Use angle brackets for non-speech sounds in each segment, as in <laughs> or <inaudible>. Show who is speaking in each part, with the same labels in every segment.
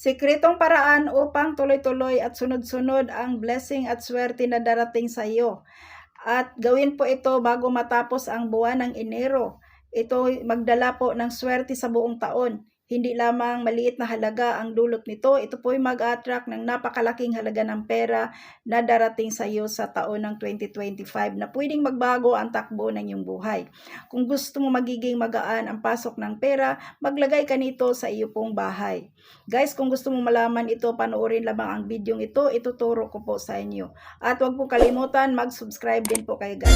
Speaker 1: Sikretong paraan upang tuloy-tuloy at sunod-sunod ang blessing at swerte na darating sa iyo. At gawin po ito bago matapos ang buwan ng Enero. Ito magdala po ng swerte sa buong taon. Hindi lamang maliit na halaga ang dulot nito, ito po ay mag-attract ng napakalaking halaga ng pera na darating sa iyo sa taon ng 2025 na pwedeng magbago ang takbo ng iyong buhay. Kung gusto mo magiging magaan ang pasok ng pera, maglagay ka nito sa iyo pong bahay. Guys, kung gusto mo malaman ito, panoorin lamang ang video ito, ituturo ko po sa inyo. At huwag po kalimutan, mag-subscribe din po kayo guys.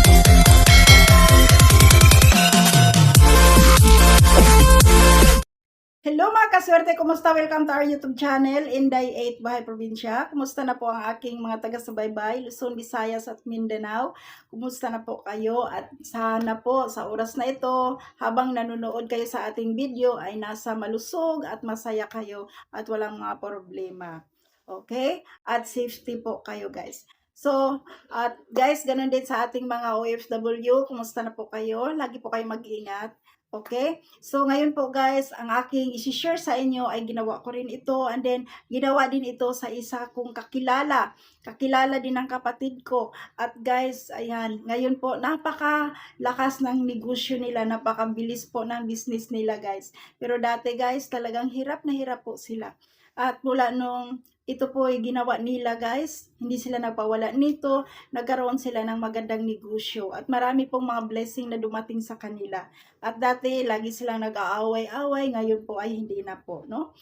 Speaker 1: Hello mga kaswerte, kumusta? Welcome to our YouTube channel, Inday 8 Bahay Probinsya. Kumusta na po ang aking mga taga-subaybay, Luzon, Visayas at Mindanao? Kumusta na po kayo? At sana po sa oras na ito, habang nanonood kayo sa ating video, ay nasa malusog at masaya kayo at walang mga problema. Okay? At safety po kayo guys. So, at guys, ganun din sa ating mga OFW, kumusta na po kayo? Lagi po kayo mag-ingat. Okay? So, ngayon po guys, ang aking isi-share sa inyo ay ginawa ko rin ito and then ginawa din ito sa isa kong kakilala. Kakilala din ng kapatid ko. At guys, ayan, ngayon po, napaka-lakas ng negosyo nila, napakabilis po ng business nila guys. Pero dati guys, talagang hirap na hirap po sila. At mula nung ito po ay ginawa nila guys, hindi sila nagpawala nito, nagkaroon sila ng magandang negosyo at marami pong mga blessing na dumating sa kanila. At dati, lagi silang nag-aaway-away, ngayon po ay hindi na po, no?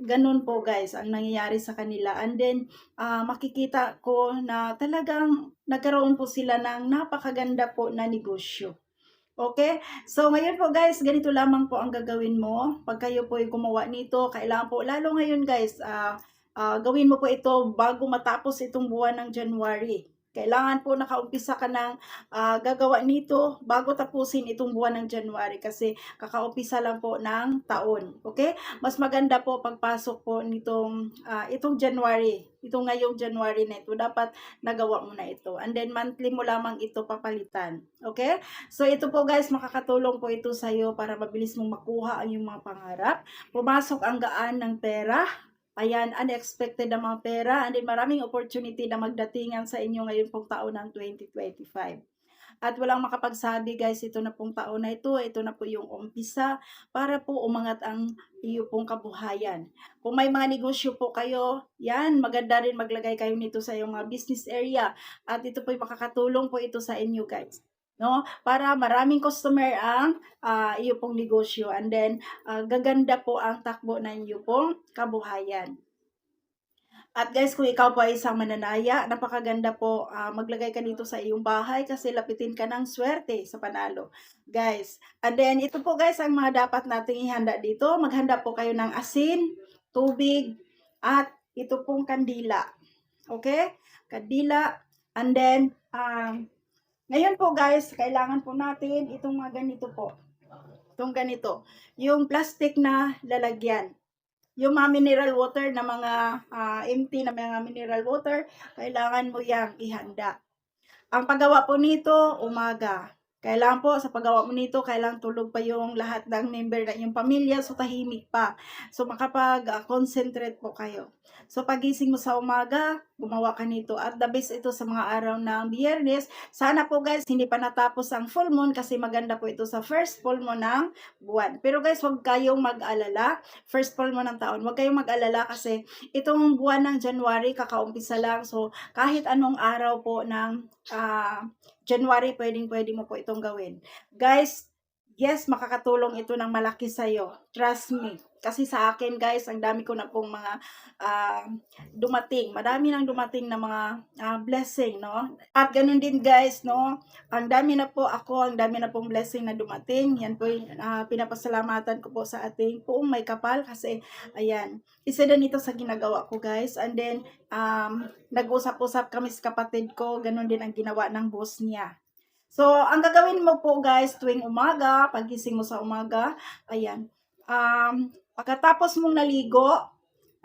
Speaker 1: Ganun po guys ang nangyayari sa kanila. And then, ah, makikita ko na talagang nagkaroon po sila ng napakaganda po na negosyo. Okay? So, ngayon po guys, ganito lamang po ang gagawin mo. Pag kayo po ay gumawa nito, kailangan po, lalo ngayon guys, ah, ah, gawin mo po ito bago matapos itong buwan ng January. Kailangan po nakaumpisa ka ng ah, gagawa nito bago tapusin itong buwan ng January kasi kakaumpisa lang po ng taon. Okay? Mas maganda po pagpasok po nitong ah, itong January. Itong ngayong January na ito. Dapat nagawa mo na ito. And then monthly mo lamang ito papalitan. Okay? So ito po guys, makakatulong po ito sa iyo para mabilis mong makuha ang iyong mga pangarap. Pumasok ang gaan ng pera Ayan, unexpected na mga pera and then maraming opportunity na magdatingan sa inyo ngayon pong taon ng 2025. At walang makapagsabi guys, ito na pong taon na ito, ito na po yung umpisa para po umangat ang iyo pong kabuhayan. Kung may mga negosyo po kayo, yan, maganda rin maglagay kayo nito sa iyong mga business area. At ito po makakatulong po ito sa inyo guys no para maraming customer ang uh, iyo pong negosyo and then uh, gaganda po ang takbo ng iyo pong kabuhayan at guys, kung ikaw po ay isang mananaya, napakaganda po uh, maglagay ka dito sa iyong bahay kasi lapitin ka ng swerte sa panalo. Guys, and then ito po guys ang mga dapat nating ihanda dito. Maghanda po kayo ng asin, tubig, at ito pong kandila. Okay? Kandila, and then, um, ngayon po guys, kailangan po natin itong mga ganito po. Itong ganito. Yung plastic na lalagyan yung mga mineral water na mga uh, empty na mga mineral water, kailangan mo yang ihanda. Ang paggawa po nito, umaga. Kailangan po, sa paggawa mo nito, kailangan tulog pa yung lahat ng member ng iyong pamilya, so tahimik pa. So makapag-concentrate po kayo. So pagising mo sa umaga, gumawa ka nito. At the best ito sa mga araw ng biyernes. Sana po guys, hindi pa natapos ang full moon kasi maganda po ito sa first full moon ng buwan. Pero guys, huwag kayong mag-alala. First full moon ng taon. Huwag kayong mag-alala kasi itong buwan ng January, kakaumpisa lang. So kahit anong araw po ng uh, January, pwedeng pwede mo po itong gawin. Guys, yes, makakatulong ito ng malaki sa'yo. Trust me. Kasi sa akin guys, ang dami ko na pong mga uh, dumating. Madami nang dumating na mga uh, blessing, no? At ganun din guys, no? Ang dami na po ako, ang dami na pong blessing na dumating. Yan po uh, pinapasalamatan ko po sa ating poong may kapal kasi ayan, isa din ito sa ginagawa ko guys. And then, um, nag-usap-usap kami sa kapatid ko, ganun din ang ginawa ng boss niya. So, ang gagawin mo po guys tuwing umaga, pagising mo sa umaga, ayan, um, Pagkatapos mong naligo,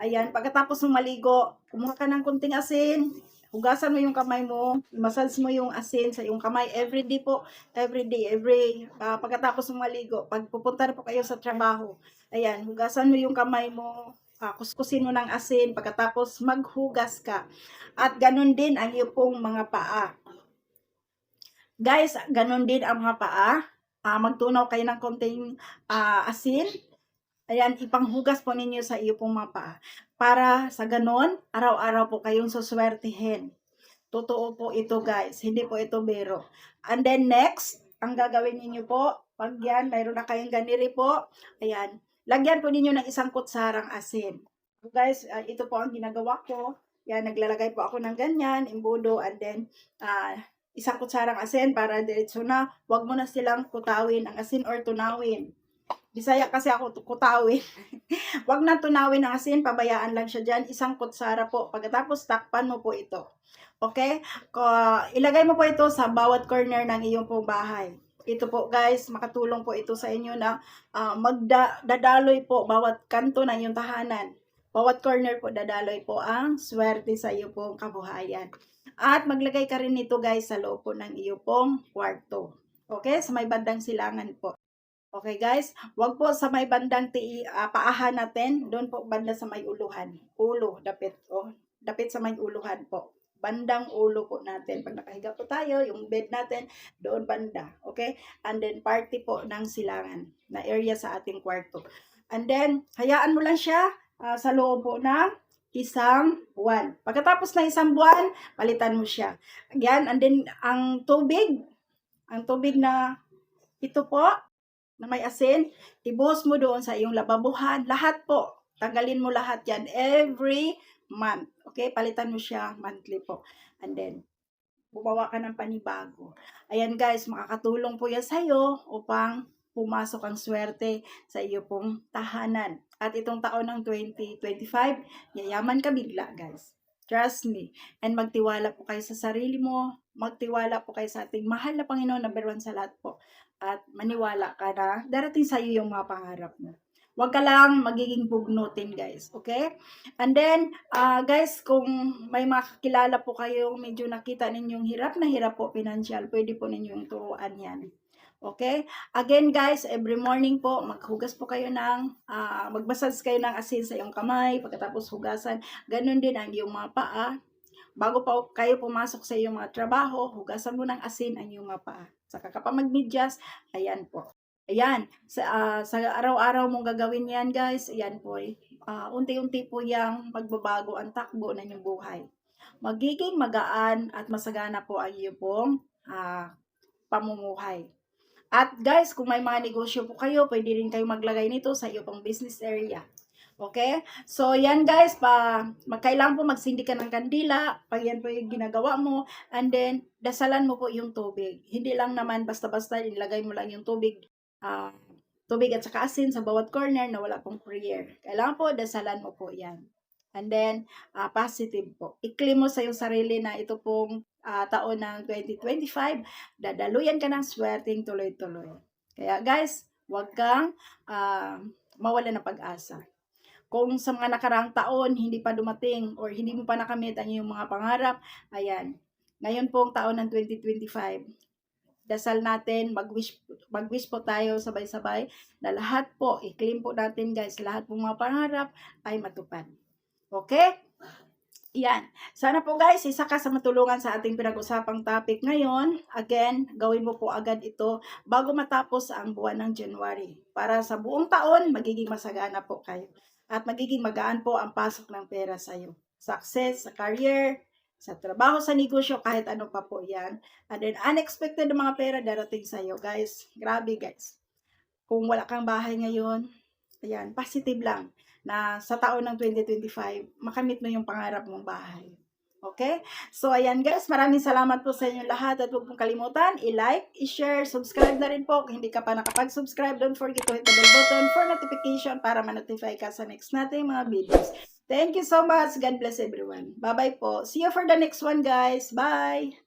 Speaker 1: ayan, pagkatapos mong maligo, kumuha ka ng kunting asin, hugasan mo yung kamay mo, massage mo yung asin sa yung kamay every day po, every day, every uh, pagkatapos mong maligo, pag pupunta na po kayo sa trabaho, ayan, hugasan mo yung kamay mo, ah, kuskusin mo ng asin, pagkatapos maghugas ka. At ganun din ang iyo pong mga paa. Guys, ganun din ang mga paa. Ah, magtunaw kayo ng konting ah, asin. Ayan, ipanghugas po ninyo sa iyo pong mga paa. Para sa ganon, araw-araw po kayong suswertihin. Totoo po ito guys, hindi po ito biro. And then next, ang gagawin ninyo po, pag yan, mayroon na kayong ganiri po, ayan, lagyan po ninyo ng isang kutsarang asin. Guys, ah, ito po ang ginagawa ko. Yan, naglalagay po ako ng ganyan, imbudo, and then, ah, isang kutsarang asin para diretso na, wag mo na silang kutawin ang asin or tunawin. Bisaya kasi ako kutawin. <laughs> wag na tunawin ang asin, pabayaan lang siya dyan. Isang kutsara po. Pagkatapos, takpan mo po ito. Okay? Ilagay mo po ito sa bawat corner ng iyong pong bahay. Ito po guys, makatulong po ito sa inyo na ah, magdadaloy po bawat kanto ng iyong tahanan. Bawat corner po dadaloy po ang swerte sa iyo pong kabuhayan. At maglagay ka rin nito guys sa loob po ng iyo pong kwarto. Okay? Sa may bandang silangan po. Okay guys, wag po sa may bandang ti ah, paahan natin, doon po banda sa may uluhan. Ulo, dapit oh. Dapit sa may uluhan po. Bandang ulo po natin. Pag nakahiga po tayo, yung bed natin, doon banda. Okay? And then party po ng silangan na area sa ating kwarto. And then, hayaan mo lang siya ah, sa loob ng isang buwan. Pagkatapos ng isang buwan, palitan mo siya. Again, and then ang tubig, ang tubig na ito po, na may asin, ibuhos mo doon sa iyong lababuhan. Lahat po, tanggalin mo lahat yan every month. Okay, palitan mo siya monthly po. And then, bumawa ka ng panibago. Ayan guys, makakatulong po yan sa'yo upang pumasok ang swerte sa iyo pong tahanan. At itong taon ng 2025, yayaman ka bigla guys. Trust me. And magtiwala po kayo sa sarili mo. Magtiwala po kayo sa ating mahal na Panginoon, number one sa lahat po. At maniwala ka na darating sa iyo yung mga pangarap mo. Huwag ka lang magiging bugnutin, guys. Okay? And then, ah guys, kung may mga kakilala po kayo, medyo nakita ninyong hirap na hirap po financial, pwede po ninyong turuan yan. Okay? Again, guys, every morning po, maghugas po kayo ng, ah magbasas kayo ng asin sa iyong kamay, pagkatapos hugasan. Ganon din ang iyong mga paa. Bago pa kayo pumasok sa iyong mga trabaho, hugasan mo ng asin ang iyong mga paa. Saka ka pa magmedyas, ayan po. Ayan, sa, ah, sa araw-araw mong gagawin yan guys, ayan po. Ah, unti-unti po yang magbabago ang takbo ng inyong buhay. Magiging magaan at masagana po ang iyong pong ah, pamumuhay. At guys, kung may mga negosyo po kayo, pwede rin kayo maglagay nito sa iyong pong business area. Okay? So, yan guys, pa, magkailangan po magsindi ka ng kandila, pag yan po yung ginagawa mo, and then, dasalan mo po yung tubig. Hindi lang naman basta-basta ilagay mo lang yung tubig, ah, tubig at saka asin sa bawat corner na wala pong prayer. Kailangan po, dasalan mo po yan. And then, ah, positive po. I-claim mo sa iyong sarili na ito pong ah, taon ng 2025, dadaluyan ka ng swerting tuloy-tuloy. Kaya guys, huwag kang ah, mawala ng pag-asa. Kung sa mga nakaraang taon, hindi pa dumating or hindi mo pa nakamit ang iyong mga pangarap, ayan, ngayon pong taon ng 2025, dasal natin, mag-wish, mag-wish po tayo sabay-sabay na lahat po, i-claim po natin guys, lahat pong mga pangarap ay matupad. Okay? Yan. Sana po guys, isa ka sa matulungan sa ating pinag-usapang topic ngayon. Again, gawin mo po agad ito bago matapos ang buwan ng January. Para sa buong taon, magiging masagana po kayo. At magiging magaan po ang pasok ng pera sa iyo. Success sa career, sa trabaho, sa negosyo, kahit ano pa po yan. And then, unexpected mga pera darating sa iyo. Guys, grabe guys. Kung wala kang bahay ngayon, ayan, positive lang na sa taon ng 2025, makamit mo yung pangarap mong bahay. Okay? So, ayan guys, maraming salamat po sa inyo lahat at huwag pong kalimutan, i-like, i-share, subscribe na rin po. Kung hindi ka pa nakapag-subscribe, don't forget to hit the bell button for notification para ma-notify ka sa next nating mga videos. Thank you so much. God bless everyone. Bye-bye po. See you for the next one, guys. Bye!